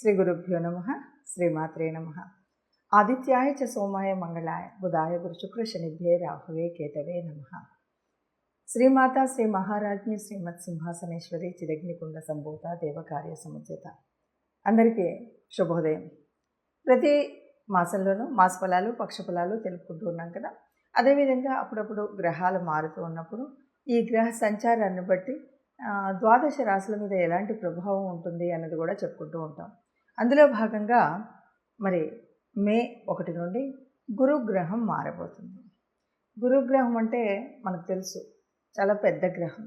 శ్రీ గురుభ్యో నమ శ్రీమాత్రే నమ ఆదిత్యాయ చ సోమాయ మంగళాయ బుధాయ గురు శుక్ర శనిభ్యే రాహువే కేతవే నమ శ్రీమాత శ్రీ మహారాజ్ఞి శ్రీమత్ సింహాసనేశ్వరి చిరగ్నికుండ సంభూత దేవకార్య సముచిత అందరికీ శుభోదయం. ప్రతి మాసంలోనూ మాస ఫలాలు పక్ష ఫలాలు తెలుపుకుంటూ ఉన్నాం కదా. అదేవిధంగా అప్పుడప్పుడు గ్రహాలు మారుతూ ఉన్నప్పుడు ఈ గ్రహ సంచారాన్ని బట్టి ద్వాదశ రాశుల మీద ఎలాంటి ప్రభావం ఉంటుంది అన్నది కూడా చెప్పుకుంటూ ఉంటాం. అందులో భాగంగా మరి మే ఒకటి నుండి గురుగ్రహం మారబోతుంది. గురుగ్రహం అంటే మనకు తెలుసు చాలా పెద్ద గ్రహం.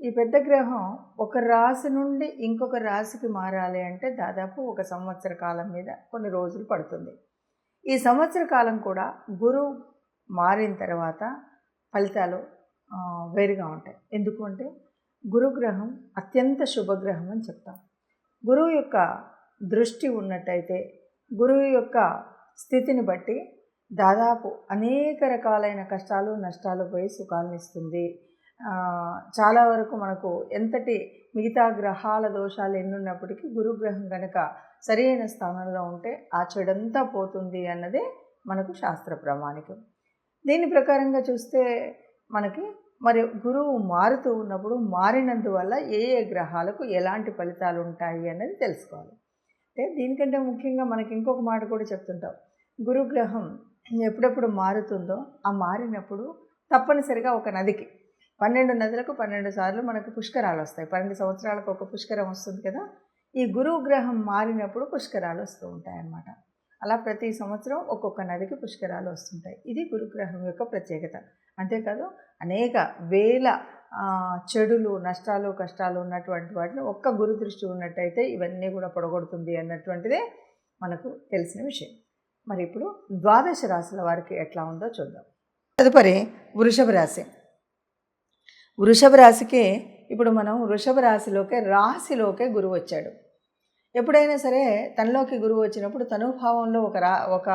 ఈ పెద్ద గ్రహం ఒక రాశి నుండి ఇంకొక రాశికి మారాలి అంటే దాదాపు ఒక సంవత్సర కాలం మీద కొన్ని రోజులు పడుతుంది. ఈ సంవత్సర కాలం కూడా గురువు మారిన తర్వాత ఫలితాలు వేరుగా ఉంటాయి. ఎందుకు అంటే గురుగ్రహం అత్యంత శుభగ్రహం అని చెప్తాం. గురువు యొక్క దృష్టి ఉన్నట్టయితే గురువు యొక్క స్థితిని బట్టి దాదాపు అనేక రకాలైన కష్టాలు నష్టాలు పోయి సుఖాలను ఇస్తుంది. చాలా వరకు మనకు ఎంతటి మిగతా గ్రహాల దోషాలు ఎన్నున్నప్పటికీ గురుగ్రహం కనుక సరైన స్థానంలో ఉంటే ఆ చెడంతా పోతుంది అన్నదే మనకు శాస్త్ర ప్రామాణికం. దీని ప్రకారంగా చూస్తే మనకి మరి గురువు మారుతూ ఉన్నప్పుడు మారినందువల్ల ఏ ఏ గ్రహాలకు ఎలాంటి ఫలితాలు ఉంటాయి అన్నది తెలుసుకోవాలి. అంటే దీనికంటే ముఖ్యంగా మనకి ఇంకొక మాట కూడా చెప్తుంటాం. గురుగ్రహం ఎప్పుడెప్పుడు మారుతుందో ఆ మారినప్పుడు తప్పనిసరిగా ఒక నదికి పన్నెండు నదులకు పన్నెండు సార్లు మనకు పుష్కరాలు వస్తాయి. పన్నెండు సంవత్సరాలకు ఒక పుష్కరం వస్తుంది కదా ఈ గురువు గ్రహం మారినప్పుడు పుష్కరాలు వస్తూ ఉంటాయి అన్నమాట అలా ప్రతి సంవత్సరం ఒక్కొక్క నదికి పుష్కరాలు వస్తుంటాయి. ఇది గురుగ్రహం యొక్క ప్రత్యేకత. అంతేకాదు అనేక వేల చెడులు నష్టాలు కష్టాలు ఉన్నటువంటి వాటిని ఒక్క గురు దృష్టి ఉన్నట్టయితే ఇవన్నీ కూడా పొడగొడుతుంది అన్నటువంటిదే మనకు తెలిసిన విషయం. మరి ఇప్పుడు ద్వాదశ రాశుల వారికి ఎట్లా ఉందో చూద్దాం. తదుపరి వృషభ రాశి. వృషభ రాశికి ఇప్పుడు మనం వృషభ రాశిలోకే రాశిలోకే గురువు వచ్చాడు. ఎప్పుడైనా సరే తనలోకి గురువు వచ్చినప్పుడు తనుభావంలో ఒక రా ఒక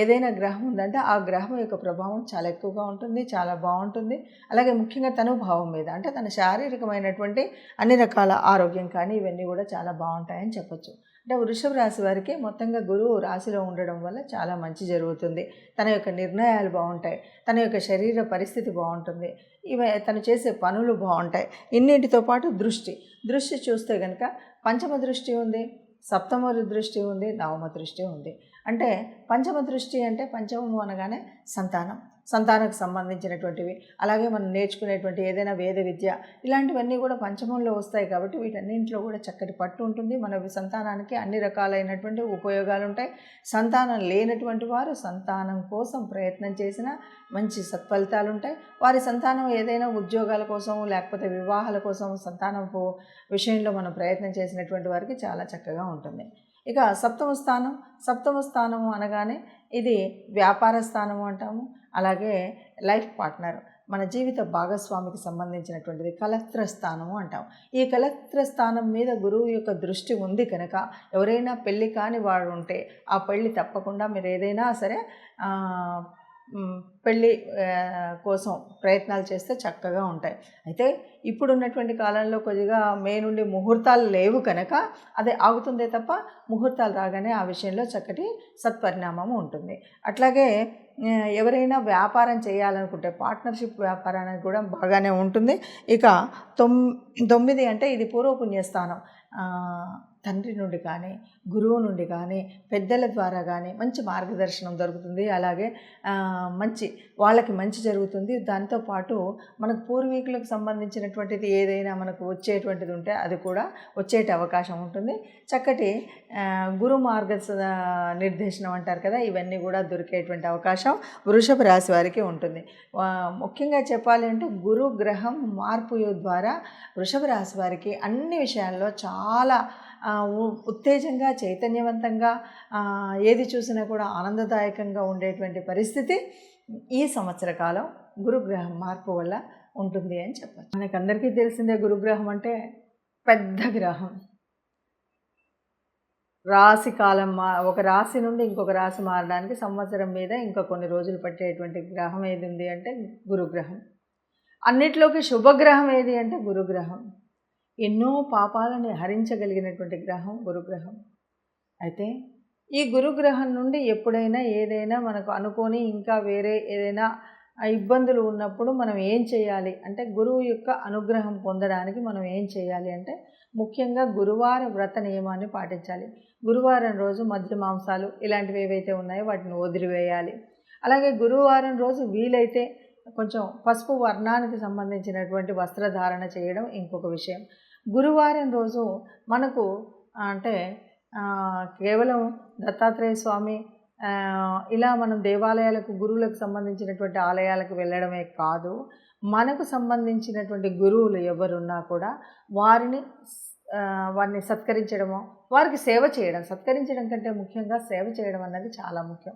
ఏదైనా గ్రహం ఉందంటే ఆ గ్రహం యొక్క ప్రభావం చాలా ఎక్కువగా ఉంటుంది చాలా బాగుంటుంది. అలాగే ముఖ్యంగా తనుభావం మీద అంటే తన శారీరకమైనటువంటి అన్ని రకాల ఆరోగ్యం కానీ ఇవన్నీ కూడా చాలా బాగుంటాయని చెప్పొచ్చు. అంటే వృషభ రాశి వారికి మొత్తంగా గురువు రాశిలో ఉండడం వల్ల చాలా మంచి జరుగుతుంది. తన యొక్క నిర్ణయాలు బాగుంటాయి తన యొక్క శరీర పరిస్థితి బాగుంటుంది ఇవ తను చేసే పనులు బాగుంటాయి. ఇన్నింటితో పాటు దృష్టి దృష్టి చూస్తే కనుక పంచమ దృష్టి ఉంది సప్తమ దృష్టి ఉంది నవమ దృష్టి ఉంది. అంటే పంచమ దృష్టి అంటే పంచమము అనగానే సంతానం. సంతానకు సంబంధించినటువంటివి అలాగే మనం నేర్చుకునేటువంటి ఏదైనా వేద విద్య ఇలాంటివన్నీ కూడా పంచమంలో వస్తాయి కాబట్టి వీటన్నింటిలో కూడా చక్కటి పట్టు ఉంటుంది. మన సంతానానికి అన్ని రకాలైనటువంటి ఉపయోగాలు ఉంటాయి సంతానం లేనటువంటి వారు సంతానం కోసం ప్రయత్నం చేసిన మంచి సత్ఫలితాలు ఉంటాయి వారి సంతానం ఏదైనా ఉద్యోగాల కోసం లేకపోతే వివాహాల కోసం సంతానం విషయంలో మనం ప్రయత్నం చేసినటువంటి వారికి చాలా చక్కగా ఉంటుంది. ఇక సప్తమ స్థానం సప్తమ స్థానము అనగానే ఇది వ్యాపార స్థానము అంటాము. అలాగే లైఫ్ పార్ట్నర్ మన జీవిత భాగస్వామికి సంబంధించినటువంటిది కలత్ర స్థానము అంటాం ఈ కలత్ర స్థానం మీద గురువు యొక్క దృష్టి ఉంది కనుక ఎవరైనా పెళ్ళి కాని వాడు ఉంటే ఆ పెళ్ళి తప్పకుండా మీరు ఏదైనా సరే పెళ్ళి కోసం ప్రయత్నాలు చేస్తే చక్కగా ఉంటాయి. అయితే ఇప్పుడు ఉన్నటువంటి కాలంలో కొద్దిగా మే నుండి ముహూర్తాలు లేవు కనుక అదే ఆగుతుందే తప్ప ముహూర్తాలు రాగానే ఆ విషయంలో చక్కటి సత్పరిణామం ఉంటుంది. అట్లాగే ఎవరైనా వ్యాపారం చేయాలనుకుంటే పార్ట్నర్షిప్ వ్యాపారానికి కూడా బాగానే ఉంటుంది. ఇక తొమ్ తొమ్మిది అంటే ఇది పూర్వపుణ్యస్థానం. తండ్రి నుండి కానీ గురువు నుండి కానీ పెద్దల ద్వారా కానీ మంచి మార్గదర్శనం దొరుకుతుంది. అలాగే మంచి వాళ్ళకి మంచి జరుగుతుంది. దాంతోపాటు మనకు పూర్వీకులకు సంబంధించినటువంటిది ఏదైనా మనకు వచ్చేటువంటిది ఉంటే అది కూడా వచ్చేట అవకాశం ఉంటుంది. చక్కటి గురు మార్గ నిర్దేశనం అంటారు కదా ఇవన్నీ కూడా దొరికేటువంటి అవకాశం వృషభ రాశి వారికి ఉంటుంది. ముఖ్యంగా చెప్పాలి అంటే గురు గ్రహం మార్పు ద్వారా వృషభ రాశి వారికి అన్ని విషయాల్లో చాలా ఉత్తేజంగా చైతన్యవంతంగా ఏది చూసినా కూడా ఆనందదాయకంగా ఉండేటువంటి పరిస్థితి ఈ సంవత్సర కాలం గురుగ్రహం మార్పు వల్ల ఉంటుంది అని చెప్పచ్చు. మనకందరికీ తెలిసిందే గురుగ్రహం అంటే పెద్ద గ్రహం. రాశి కాలం మా ఒక రాశి నుండి ఇంకొక రాశి మారడానికి సంవత్సరం మీద ఇంకా కొన్ని రోజులు పట్టేటువంటి గ్రహం ఏది ఉంది అంటే గురుగ్రహం. అన్నిట్లోకి శుభగ్రహం ఏది అంటే గురుగ్రహం. ఎన్నో పాపాలను హరించగలిగినటువంటి గ్రహం గురుగ్రహం. అయితే ఈ గురుగ్రహం నుండి ఎప్పుడైనా ఏదైనా మనకు అనుకొని ఇంకా వేరే ఏదైనా ఇబ్బందులు ఉన్నప్పుడు మనం ఏం చేయాలి? అంటే గురువు యొక్క అనుగ్రహం పొందడానికి మనం ఏం చేయాలి? అంటే ముఖ్యంగా గురువార వ్రత నియమాన్ని పాటించాలి. గురువారం రోజు మధ్య మాంసాలు ఇలాంటివి ఏవైతే ఉన్నాయో వాటిని వదిలివేయాలి. అలాగే గురువారం రోజు వీలైతే కొంచెం పసుపు వర్ణానికి సంబంధించినటువంటి వస్త్రధారణ చేయడం ఇంకొక విషయం. గురువారం రోజు మనకు అంటే కేవలం దత్తాత్రేయ స్వామి ఇలా మనం దేవాలయాలకు గురువులకు సంబంధించినటువంటి ఆలయాలకు వెళ్ళడమే కాదు మనకు సంబంధించినటువంటి గురువులు ఎవరున్నా కూడా వారిని వారిని సత్కరించడము వారికి సేవ చేయడం సత్కరించడం కంటే ముఖ్యంగా సేవ చేయడం అన్నది చాలా ముఖ్యం.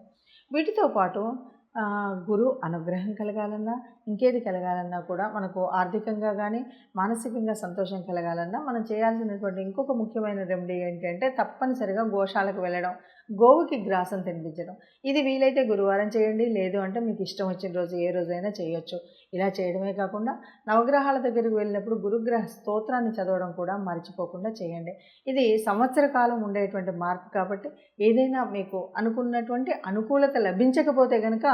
వీటితో పాటు గురువు గురు అనుగ్రహం కలగాలన్నా ఇంకేది కలగాలన్నా కూడా మనకు ఆర్థికంగా కానీ మానసికంగా సంతోషం కలగాలన్నా మనం చేయాల్సినటువంటి ఇంకొక ముఖ్యమైన రెమెడీ ఏంటంటే తప్పనిసరిగా గోశాలకు వెళ్ళడం గోవుకి గ్రాసం తినిపించడం. ఇది వీలైతే గురువారం చేయండి లేదు అంటే మీకు ఇష్టం వచ్చిన రోజు ఏ రోజైనా చేయొచ్చు. ఇలా చేయడమే కాకుండా నవగ్రహాల దగ్గరికి వెళ్ళినప్పుడు గురుగ్రహ స్తోత్రాన్ని చదవడం కూడా మర్చిపోకుండా చేయండి. ఇది సంవత్సర కాలం ఉండేటువంటి మార్పు కాబట్టి ఏదైనా మీకు అనుకున్నటువంటి అనుకూలత లభించకపోతే కనుక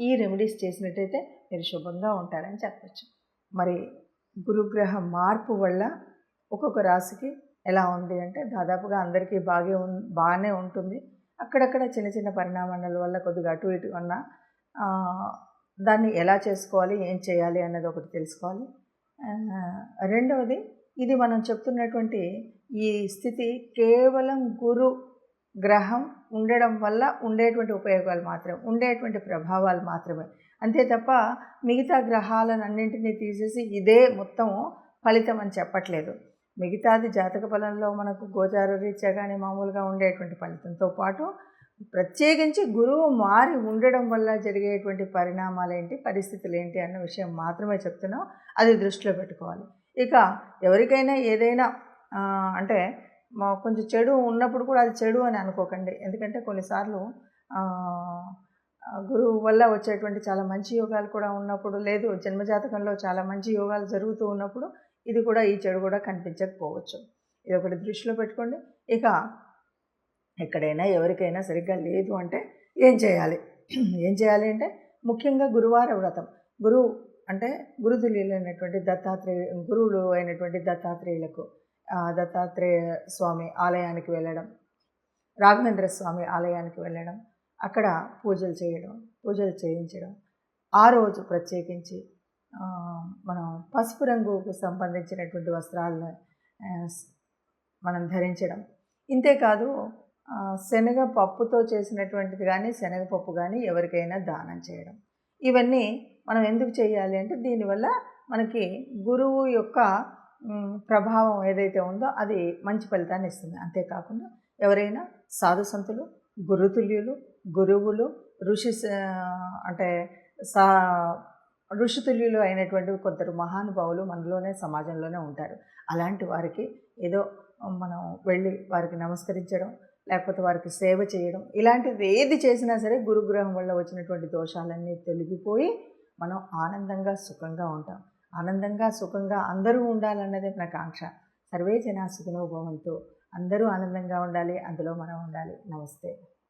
ఈ రెమెడీస్ చేసినట్టయితే మీరు శుభంగా ఉంటారని చెప్పచ్చు. మరి గురుగ్రహ మార్పు వల్ల ఒక్కొక్క రాశికి ఎలా ఉంది అంటే దాదాపుగా అందరికీ బాగా ఉన్ బాగానే ఉంటుంది. అక్కడక్కడ చిన్న చిన్న పరిణామాల వల్ల కొద్దిగా అటు ఇటు ఉన్న దాన్ని ఎలా చేసుకోవాలి ఏం చేయాలి అన్నది ఒకటి తెలుసుకోవాలి. రెండవది ఇది మనం చెప్తున్నటువంటి ఈ స్థితి కేవలం గురు గ్రహం ఉండడం వల్ల ఉండేటువంటి ఉపయోగాలు మాత్రమే ఉండేటువంటి ప్రభావాలు మాత్రమే. అంతే తప్ప మిగతా గ్రహాలను అన్నింటినీ తీసేసి ఇదే మొత్తం ఫలితం అని చెప్పట్లేదు. మిగతాది జాతక ఫలంలో మనకు గోచార రీత్యా కానీ మామూలుగా ఉండేటువంటి ఫలితంతో పాటు ప్రత్యేకించి గురువు మారి ఉండడం వల్ల జరిగేటువంటి పరిణామాలు ఏంటి పరిస్థితులు ఏంటి అన్న విషయం మాత్రమే చెప్తున్నాం. అది దృష్టిలో పెట్టుకోవాలి. ఇక ఎవరికైనా ఏదైనా అంటే మా కొంచెం చెడు ఉన్నప్పుడు కూడా అది చెడు అని అనుకోకండి. ఎందుకంటే కొన్నిసార్లు గురువు వల్ల వచ్చేటువంటి చాలా మంచి యోగాలు కూడా ఉన్నప్పుడు లేదు జన్మజాతకంలో చాలా మంచి యోగాలు జరుగుతూ ఉన్నప్పుడు ఇది కూడా ఈ చెడు కూడా కనిపించకపోవచ్చు. ఇది ఒకటి దృష్టిలో పెట్టుకోండి. ఇక ఎక్కడైనా ఎవరికైనా సరిగ్గా లేదు అంటే ఏం చేయాలి? ఏం చేయాలి అంటే ముఖ్యంగా గురువార వ్రతం. గురువు అంటే గురుతుల్యులు అయినటువంటి దత్తాత్రేయ గురువులు అయినటువంటి దత్తాత్రేయులకు దత్తాత్రేయ స్వామి ఆలయానికి వెళ్ళడం రాఘవేంద్ర స్వామి ఆలయానికి వెళ్ళడం అక్కడ పూజలు చేయడం పూజలు చేయించడం. ఆ రోజు ప్రత్యేకించి మనం పసుపు రంగుకు సంబంధించినటువంటి వస్త్రాలను మనం ధరించడం. ఇంతేకాదు శనగ పప్పుతో చేసినటువంటిది కానీ శనగపప్పు కానీ ఎవరికైనా దానం చేయడం. ఇవన్నీ మనం ఎందుకు చేయాలి అంటే దీనివల్ల మనకి గురువు యొక్క ప్రభావం ఏదైతే ఉందో అది మంచి ఫలితాన్ని ఇస్తుంది. అంతేకాకుండా ఎవరైనా సాధు సంతులు గురుతుల్యులు గురువులు ఋషి స- అంటే సా ఋషితుల్యులు అయినటువంటి కొందరు మహానుభావులు మనలోనే సమాజంలోనే ఉంటారు. అలాంటి వారికి ఏదో మనం వెళ్ళి వారికి నమస్కరించడం లేకపోతే వారికి సేవ చేయడం ఇలాంటివి ఏది చేసినా సరే గురుగ్రహం వల్ల వచ్చినటువంటి దోషాలన్నీ తొలగిపోయి మనం ఆనందంగా సుఖంగా ఉంటాం. ఆనందంగా సుఖంగా అందరూ ఉండాలన్నదే నా కాంక్ష సర్వే జనా సుఖినో భవంతు. అందరూ ఆనందంగా ఉండాలి అందులో మనం ఉండాలి. నమస్తే.